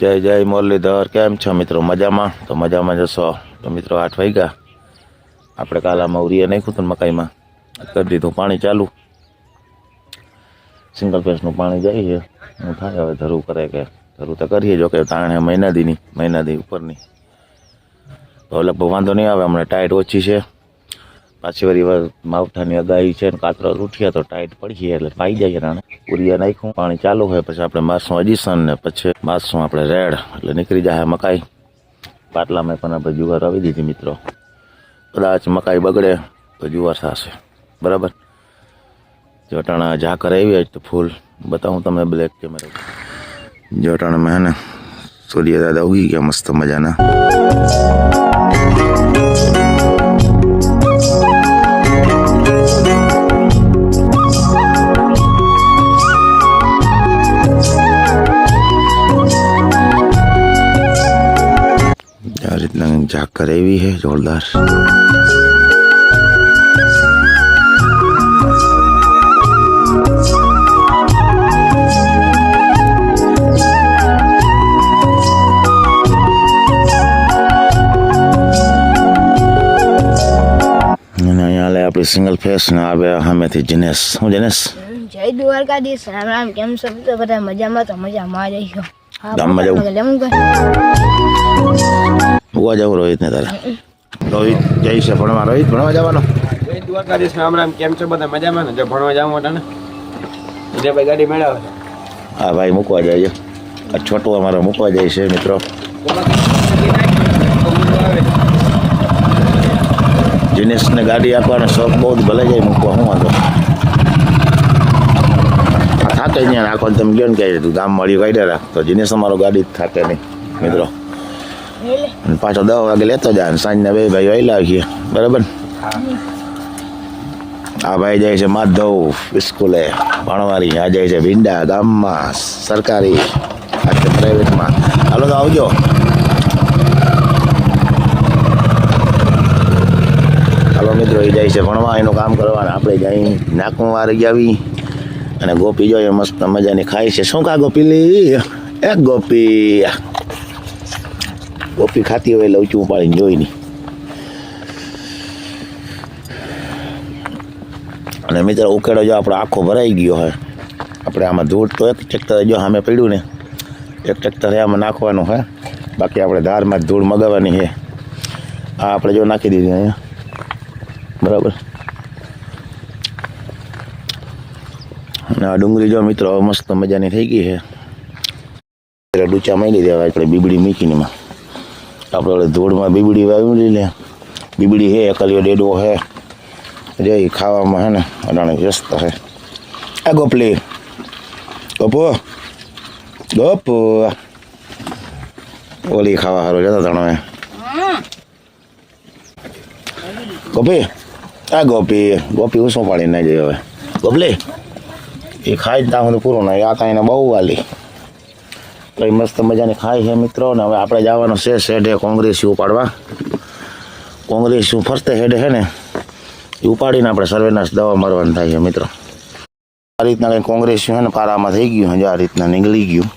જય જય મુરલીધર. કેમ છો મિત્રો? મજામાં? તો મજામાં જશો. તો મિત્રો આઠ વાગ્યા. આપણે કાલ આમાં ઉરીએ નાખ્યું હતું મકાઈમાં. કરી દીધું. પાણી ચાલુ. સિંગલ પેસનું પાણી જાય છે. હું થાય હવે? ધરું કરે કે? ધરું તો કરીએ જો કે તાણે મહિના દીની, મહિના દી ઉપરની. તો લગભગ વાંધો નહીં આવે. હમણાં ટાઈટ ઓછી છે. પાછી વળી માવઠાની અગાહી છે કાતરો ઉઠ્યા તો ટાઈટ પડી એટલે પાઈ જાય રાણે ઉરિયા નાખ્યું, પાણી ચાલુ હોય પછી આપણે માસું અજીસન ને પછી માસું આપણે રેડ એટલે નીકળી જાય મકાઈ. પાટલામાં પણ આપણે જુવાર આવી દીધી મિત્રો. કદાચ મકાઈ બગડે તો જુવાર થશે. બરાબર? જોટાણા ઝાકર આવી હોય તો ફૂલ. બતાવું તમને બ્લેક કેમેરા જોટાણામાં હે ને સૂર્ય દાદા ઉગી ગયા મસ્ત મજાના. રીતના ઝાકર એવી છે જોરદાર અને અહીંયા લે આપણી સિંગલ ફેસ ને આવે સામેથી જીનેશ હું જીનેશ જય દ્વારકાધીશ રામ રામ કેમ છો મિત્રો બધા મજામાં તો મજામાં જ રહીશો હા ગામમાં જવું? બાપા જવું રોહિતને રોહિત ને તારે. રોહિત જઈ છે ભણવા. રોહિત ભણવા જવાનો? દ્વારકાધીશ રામ રામ કેમ છો બધા મજામાં ને? જો ભણવા જાવ મોટા ને વિજયભાઈ ગાડી મેળવે. હા ભાઈ મૂકવા જાય છે. આ છોટું અમારે મૂકવા જાય છે મિત્રો. જીનેશને ગાડી આપવાનો શોખ બહુ જ ભલે જાય મૂકવા હું વાંધો થાતે થાકે નહીં આખો તમે ગયો ને કે તું ગામ મળ્યું કાઢ્યા રાખ. તો જીનેશ અમારો ગાડી જ થાકે નહીં મિત્રો. અને પાછો દસ વાગે લેતો જાય સાંજના બે ભાઈ વહેલા છીએ બરાબર આ ભાઈ જાય છે માધવ સ્કૂલે ભણવારી આ જાય છે ભીંડા ગામમાં સરકારી આજે પ્રાઇવેટમાં હાલો તો આવજો હાલો મિત્રો એ જાય છે ભણવા એનું કામ કરવાનું આપણે જઈ નાકું વારી આવી અને ગોપી જોઈએ મસ્ત મજાની ખાય છે શું કા ગોપી લી એ ગોપી ગોપી ખાતી હોય એટલે ઊંચું પાડીને જોઈ નહીં અને મિત્ર ઉકેડો જો આપણો આખો ભરાઈ ગયો હોય આપણે આમાં ધૂળ તો એક ટ્રેક્ટર જો સામે પડ્યું ને એક ટ્રેક્ટર આમાં નાખવાનું હોય બાકી આપણે ધારમાં જ ધૂળ મગાવવાની છે આ આપણે જો નાખી દીધી અહીંયા બરાબર અને આ ડુંગળી જો મિત્રો હવે મસ્ત મજાની થઈ ગઈ છે એટલે ડૂચા માંડી દેવા આપણે બીબડી મૂકીને એમાં આપણે ધૂળમાં બીબડી વાવી ને બીબડી હે એકલીઓ ડેડો હે. રે ખાવામાં હે ને અડાણે વ્યસ્ત હે. આ ગોપલી. ગોપો. ગોપો. ઓલી ખાવા હારું જતા તણે ગોપી. આ ગોપી. ગોપી ઉસો પાડી ના જઈ હવે. ગોપલી. એ ખાઈ જ ત્યાં પૂરું ના આ કાંઈ બહુ વાલી. તો એ મસ્ત મજાની ખાય છે મિત્રો. ને હવે આપણે જવાનું છે શેઢે કોંગ્રેસી ઉપાડવા. કોંગ્રેસ ફરતે હેડે છે ને, એ ઉપાડીને આપણે સર્વેનાશ દવા મારવાની થાય છે મિત્રો. આ રીતના કંઈ કોંગ્રેસ છે ને, પારામાં થઈ ગયું છે આ રીતના નીકળી ગયું.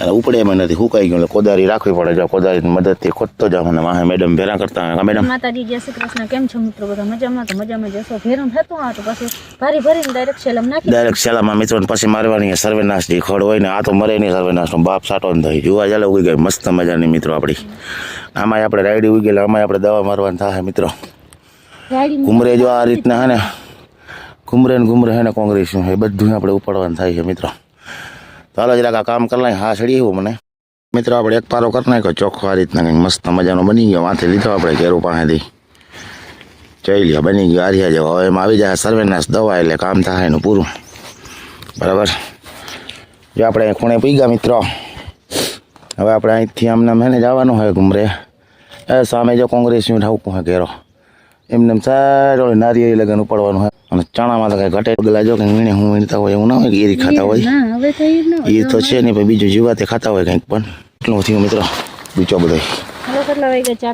અને ઉપડે એમાં નથી. સુકાઈ ગયું એટલે કોદારી રાખવી પડે. જો કોદારી મદદથી ખોટતો જાવ અને માહે મેડમ ભેરા કરતા મેડમ? માતાજી જય શ્રી કૃષ્ણ. કેમ છો મિત્રો બધા? મજામાં? તો મજામાં જશો ફેરમ થતું આ તો પછી ભારી ભરીને ડાયરેક્ટ સેલમ નાખી ડાયરેક્ટ સેલામાં મિત્રોને પછી મારવાની સર્વેનાશ જે ખડ હોય ને આ તો મરે નહીં સર્વેનાશનો. બાપ સાટો ને થઈ જોવા ચાલે ઉગી ગઈ. મસ્ત મજાની મિત્રો આપણી આમાં આપણે રાયડી ઉગી ગયેલા આમાં આપણે દવા મારવાની થાય મિત્રો. ઘુમરે જો આ રીતના હે ને ઘુમરે ને ઘુમરે હે ને કોંગ્રેસનું એ બધું આપણે ઉપાડવાનું થાય છે મિત્રો. હાલો જરાક આ કામ કરી હા સડી એવું મને. મિત્રો, આપણે એક પારો કરી નાખ્યો, ચોખ્ખો આ રીતના કંઈક મસ્ત મજાનો બની ગયો માથે લીધો આપણે કેરું પાસેથી. જોઈ લ્યો, બની ગયો આર્યા જેવો. હવે એમાં આવી જાય સર્વેનાશ દવા એટલે કામ થાય એનું પૂરું. બરાબર? જો આપણે ખૂણે પી ગયા મિત્રો. હવે આપણે અહીંથી અમને મેને જવાનું હોય ઘુમરે. એ સામે જો કોંગ્રેસનું ઠાવકું હોય ઘેરો. એમને એમ સારો નારિયેળી લગન ઉપાડવાનું હોય. અને ચણામાં તો કઈ ઘટે ગલા જો કઈ વીણે હું વીણતા હોય એવું ના હોય કે એરી ખાતા હોય. ના હવે તો એ તો છે નહીં પણ બીજું જીવાતે ખાતા હોય કંઈક પણ. એટલું થયું મિત્રો બીજો બધો.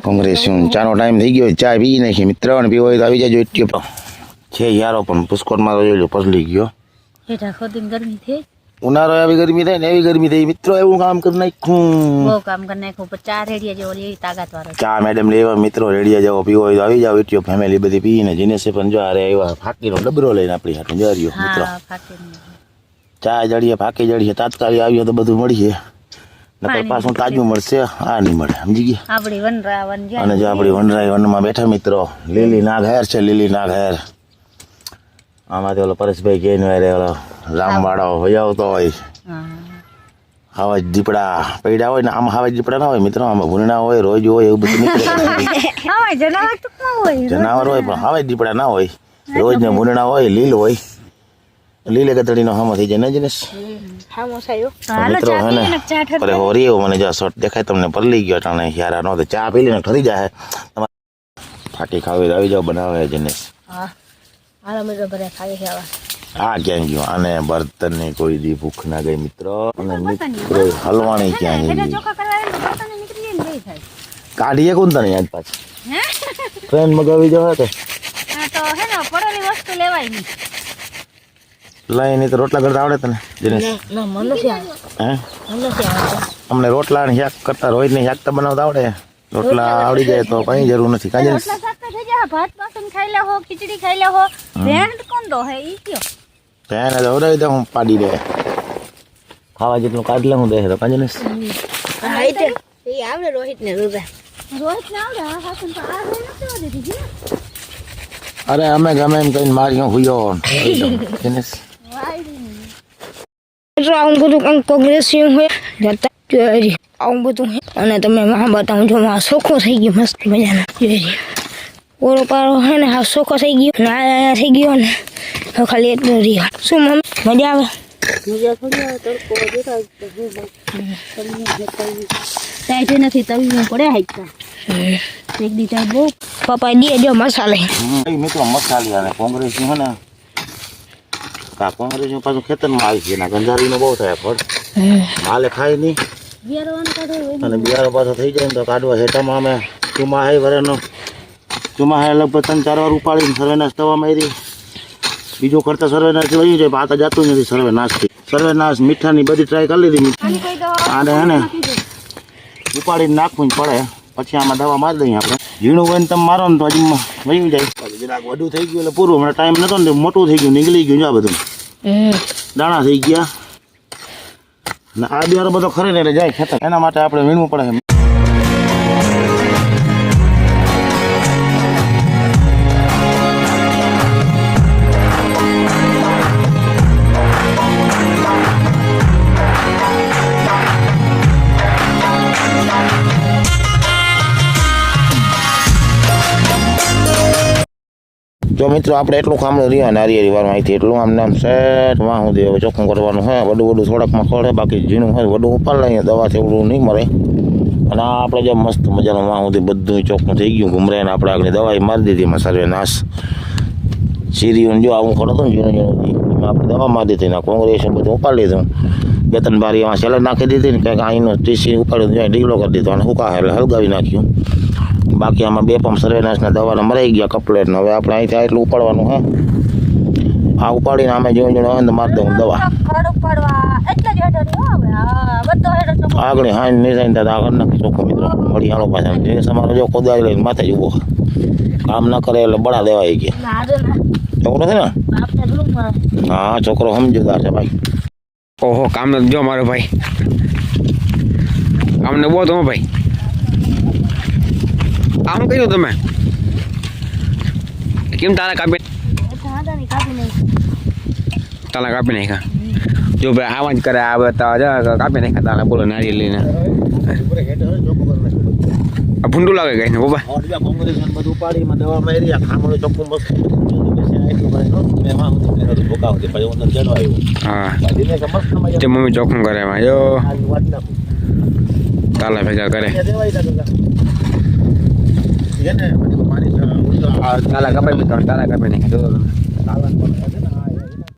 કોંગ્રેસ ચાનો ટાઈમ થઈ ગયો ચા પી નાખી મિત્ર ને પીવો હોય તો આવી જાજો એટલી છે યારો પણ પુષ્કોટમાં તો જોઈ લો પસલી ગયો. ગરમી થઈ. ઉનાળો આવી ગરમી થાય ને એવી ગરમી થઈ મિત્રો એવું કામ કરી નાખ્યું. બહુ કામ કરી નાખ્યું. પણ ચા રેડિયા જેવો લેવી તાકાત વાળો ચા મેડમ લેવા મિત્રો રેડિયા જાવ પીવો. હોય તો આવી જાવ એટલી ફેમિલી બધી પીને જીનેસે પણ જો આરે આવ્યા ફાકીનો ડબરો લઈને આપણી હાથે જઈ રહ્યો મિત્રો. ચા જડીએ ફાકી જડીએ. તાત્કાલિક આવ્યો તો બધું મળીએ. નકર પાછું તાજું મળશે. આ નહીં મળે. સમજી ગયા? આપણી વનરા વન અને જો આપણી વનરાય વનમાં બેઠા મિત્રો લીલી નાગ હેર છે લીલી નાઘેર આમાંથી ઓલો પરેશભાઈ કહીને વારે ઓલો રામવાળો ભજાવતો હોય. આવા દીપડા પૈડા હોય ને આમ આવા દીપડા ના હોય મિત્રો આમાં ભૂંડા હોય રોજ હોય એવું બધું નીકળે. જનાવર હોય પણ આવા દીપડા ના હોય. રોજ ને ભૂંડા હોય લીલ હોય. લીલે ગતડીનો હામો થઈ જાય ને જીનેશ મિત્રો હે ને અરે હોરી એવું મને જો શોર્ટ દેખાય તમને પરલી ગયો ટાણે યાર નો તો ચા પી લઈને ઠરી જાય ફાટી ખાવી આવી જાવ બનાવે જીનેશ હા. હાલો મિત્રો બધા ખાઈ આ ક્યાં ગયો? અને બર્તનની કોઈ દી ભૂખ ના ગઈ મિત્રો. અને મિત્રો હલવાણી ક્યાં ગઈ? બર્તન ને કાઢીએ કોણ તને યાદ પાછી? ટ્રેન મગાવી જવા તો હે ને પડેલી વસ્તુ લેવાય નહીં લઈ નહીં તો રોટલા કરતા આવડે તને દિનેશ? ના અમને રોટલા ને શાક કરતા રોહિત ને શાક તો બનાવતા આવડે. રોટલા આવડી જાય તો કઈ જરૂર નથી. કાંઈ જાય ભાત પાસન ખાઈ લે હો ખીચડી ખાઈ લે હો. ભેણ કોણ દો હે ઈ કયો. ભેણ તો ઉડાવી દે હું પાડી દે. ખાવા જેટલું કાઢ લે હું દે તો કાંઈ આવડે રોહિત રોહિત ને આવડે? હા હાસન તો આ રોહિત નતો દીધી અરે અમે ગમે એમ કહીને મારી હુયો. દિનેશ મિત્રો આવું બધું કંઈક કોંગ્રેસિયમ હોય જતા આવું બધું હોય. અને તમે માં બતાવું છો માં સોખો થઈ ગયો મસ્ત મજાના. જોઈ ઓરો પારો હે ને હા સોખો થઈ ગયો. અને આ આ થઈ ગયો ને હવે ખાલી એટલું રહ્યો શું મમ્મી? મજા આવે? ટાઈટ નથી તવી પડે હાઈતા એક દી ટાઈટ બહુ. પપ્પા દે જો મસાલે. મિત્રો મસાલી આવે. કોંગ્રેસ છે ને કા કોંગ્રેસ પાછું ખેતરમાં આવી છે એના ગંજારીનો બહુ થાય ફળ માલે ખાય નહીં. બિયારો અને બિયારો પાછો થઈ જાય ને તો કાઢવા હેઠામાં અમે ચુમાહે વરેનો. ચુમાહે લગભગ ત્રણ ચાર વાર ઉપાડીને સર્વેનાશ થવા મારી. બીજું કરતા સર્વેનાશ લઈ જાય પાતા જતું નથી સર્વેનાશથી સર્વેનાશ મીઠાની બધી ટ્રાય કરી લીધી અને હે ને ઉપાડીને નાખવું જ પડે. પછી આમાં દવા મારી દઈએ આપણે. ઝીણું હોય ને તમે મારો ને તો હજી વહી જાય. જરાક વધુ થઈ ગયું એટલે પૂરું. હમણાં ટાઈમ નતો ને મોટું થઈ ગયું નીકળી ગયું આ બધું. દાણા થઈ ગયા. ને આ બિયારો બધો ખરે ને એટલે જાય ખેતર. એના માટે આપણે વીણવું પડે. મિત્રો, આપણે એટલું કામ રહ્યા નારિયેળી વાળું અહીંથી એટલું. આમ નામ સેટ વાહ સુધી હવે ચોખ્ખું કરવાનું હે. વડું વડું થોડાકમાં ખોળે બાકી ઝીણું હોય, વડું ઉપર લઈએ દવાથી એવડું નહીં મળે. અને આપણે જે મસ્ત મજાનું વાહ સુધી બધું ચોખ્ખું થઈ ગયું, ઘૂમરે ને આપણે આગળ દવાઈ મારી દીધી, એમાં સર્વે નાશ. સીરીઓને જો આવું કરો તો ઝીણું ઝીણું આપણે દવા મારી દીધી, ને કોંગ્રેસ બધું ઉપાડી લીધું. બે ત્રણ બારી એમાં સેલર નાખી દીધી ને, કંઈક અહીંનો ટીસી ઉપાડી દીધું ઢીલો કરી દીધો, અને હુકા એટલે હલગાવી નાખ્યું. બાકી આમાં બે પંપ સર્વેનાશના દવાના મરાઈ ગયા કપલેટને હવે આપણે અહીંથી આ એટલું ઉપાડવાનું હે? આ ઉપાડીને અમે જોઈ જોઈને આવે મારી દઉં દવા. આવે હા બધો દાદા આગળ આગળ નાખી ચોખ્ખો મિત્રો. મળી હાલો પાછા. જે તમારો જો કોદાળી લઈને માથે જ ઊભો કામ ના કરે એટલે બળા દેવાય ગયા. છોકરો છે ને. હા છોકરો સમજદાર છે ભાઈ. ઓહો કામ જો મારો ભાઈ. કામને બહુ તમે ભાઈ. આમ કર્યું તમે? કેમ તારા કાપી ધાંધાની કાપી નહીં તાલા કાપી નાખ્યા? જો ભાઈ આવા જ કરે આ બધા કાપી નાખ્યા તાલા બોલો નારિયેલ લઈને. આ ભૂંડું લાગે કઈ ને બાબા આ હું તે મમ્મી ચોખ્ખું કરે એમાં જો. તાલા ભેગા કરે. તાલા કપાઈ મિત્રો તાલા કાપી નાખ્યા.